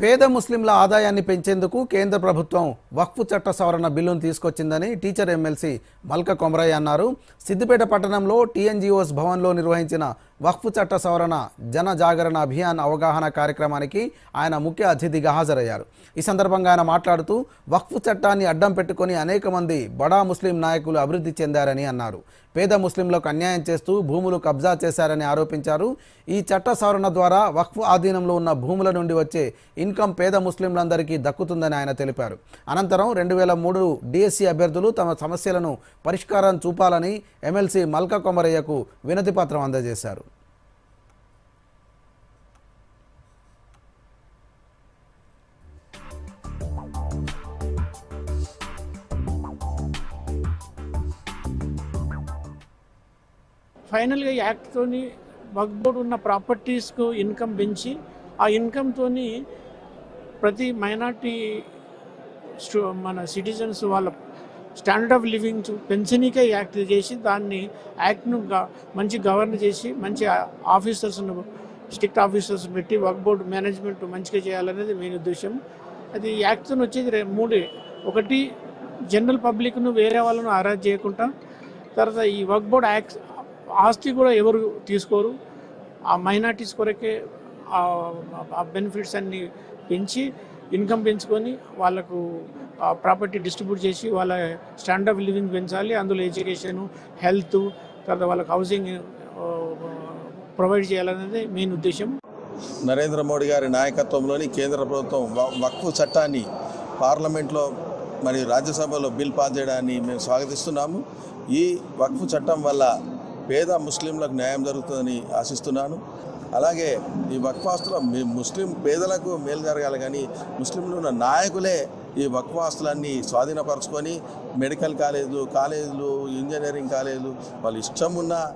పేద ముస్లింల ఆదాయాన్ని పెంచేందుకు కేంద్ర ప్రభుత్వం వక్ఫ్ చట్ట సవరణ బిల్లును తీసుకొచ్చిందని టీచర్ ఎమ్మెల్సీ మల్క కొమరయ్య అన్నారు. సిద్దిపేట పట్టణంలో టీఎన్జిఓస్ భవన్లో నిర్వహించిన వక్ఫ్ చట్ట సవరణ జన జాగరణ అభియాన్ అవగాహన కార్యక్రమానికి ఆయన ముఖ్య అతిథిగా హాజరయ్యారు. ఈ సందర్భంగా ఆయన మాట్లాడుతూ వక్ఫ్ చట్టాన్ని అడ్డం పెట్టుకొని అనేక మంది బడా ముస్లిం నాయకులు అభివృద్ధి చెందారని అన్నారు. పేద ముస్లింలకు అన్యాయం చేస్తూ భూములు కబ్జా చేశారని ఆరోపించారు. ఈ చట్ట సవరణ ద్వారా వక్ఫ్ ఆధీనంలో ఉన్న భూముల నుండి వచ్చే ఇన్కమ్ పేద ముస్లింలందరికీ దక్కుతుందని ఆయన తెలిపారు. అనంతరం రెండు వేల మూడు డిఎస్సి అభ్యర్థులు తమ సమస్యలను పరిష్కారం చూపాలని ఎమ్మెల్సీ మల్క కొమరయ్యకు వినతిపత్రం అందజేశారు. ఫైనల్గా యాక్ట్తోని వర్క్ ఉన్న ప్రాపర్టీస్కు ఇన్కమ్ పెంచి ఆ ఇన్కమ్తోని ప్రతి మైనార్టీ స్టూ మన సిటిజన్స్ వాళ్ళ స్టాండర్డ్ ఆఫ్ లివింగ్ పెన్షన్కే యాక్ట్ చేసి దాన్ని యాక్ట్ను గ- మంచి గవర్న్ చేసి మంచి ఆఫీసర్స్ను స్ట్రిక్ట్ ఆఫీసర్స్ పెట్టి వర్క్ బోర్డు మేనేజ్మెంట్ మంచిగా చేయాలనేది మెయిన్ ఉద్దేశం అది యాక్ట్తో వచ్చేది రే- మూడే. ఒకటి జనరల్ పబ్లిక్ను వేరే వాళ్ళను అరెస్ట్ చేయకుండా తర్వాత ఈ వర్క్ బోర్డ్ యాక్ట్ ఆస్తి కూడా ఎవరు తీసుకోరు. ఆ మైనార్టీస్ కొరకే ఆ బెనిఫిట్స్ అన్ని పెంచి ఇన్కమ్ పెంచుకొని వాళ్ళకు ప్రాపర్టీ డిస్ట్రిబ్యూట్ చేసి వాళ్ళ స్టాండర్డ్ ఆఫ్ లివింగ్ పెంచాలి. అందులో ఎడ్యుకేషను హెల్త్ తర్వాత వాళ్ళకి హౌసింగ్ ప్రొవైడ్ చేయాలనేది మెయిన్ ఉద్దేశం. నరేంద్ర మోడీ గారి నాయకత్వంలోని కేంద్ర ప్రభుత్వం వక్ఫ్ చట్టాన్ని పార్లమెంట్లో మరియు రాజ్యసభలో బిల్ పాస్ చేయడాన్ని మేము స్వాగతిస్తున్నాము. ఈ వక్ఫ్ చట్టం వల్ల పేద ముస్లింలకు న్యాయం జరుగుతుందని ఆశిస్తున్నాను. అలాగే ఈ వక్ఫాస్తుల మీ- ముస్లిం పేదలకు మేలు జరగాలి కానీ ముస్లింలు ఉన్న నాయకులే ఈ వక్ఫాస్తులన్నీ స్వాధీనపరచుకొని మెడికల్ కాలేజీలు కాలేజీలు ఇంజనీరింగ్ కాలేజీలు వాళ్ళు ఇష్టం ఉన్న